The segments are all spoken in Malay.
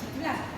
对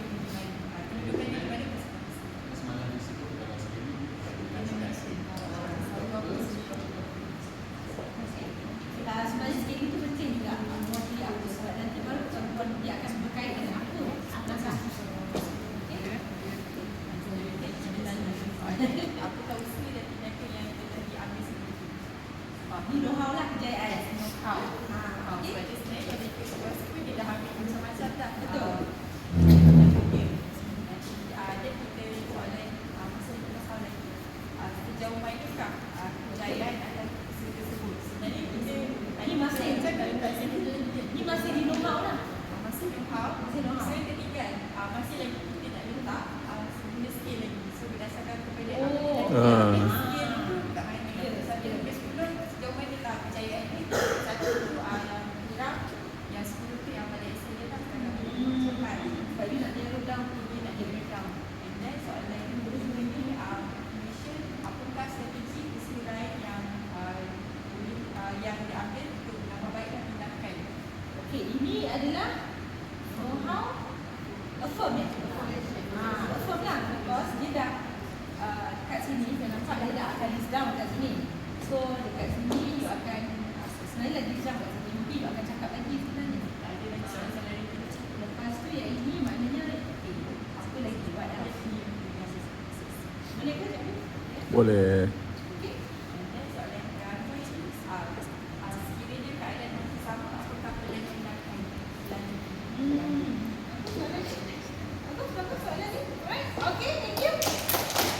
apa tahu usia dan tindakan yang telah diambil sebelum itu. Sebab ni know-how lah kejayaan. Know-how. Ha. Okay. Sebab dia sebenarnya kalau ikut sebuah suku dia dah ambil macam-macam tak. Betul. Uh, Masih di rumah lah. Masih di rumah. Masih di rumah. Uh, okay, ini adalah somehow affirm ya. sebab dah dah akan list down kat sini. So dekat sini you akan ah, sebenarnya lagi jam kat sini. Mungkin you akan cakap lagi sebenarnya. Ada lagi ah. soalan. Lepas tu yang ini maknanya okay, apa lagi buat dalam. Boleh ke? Boleh.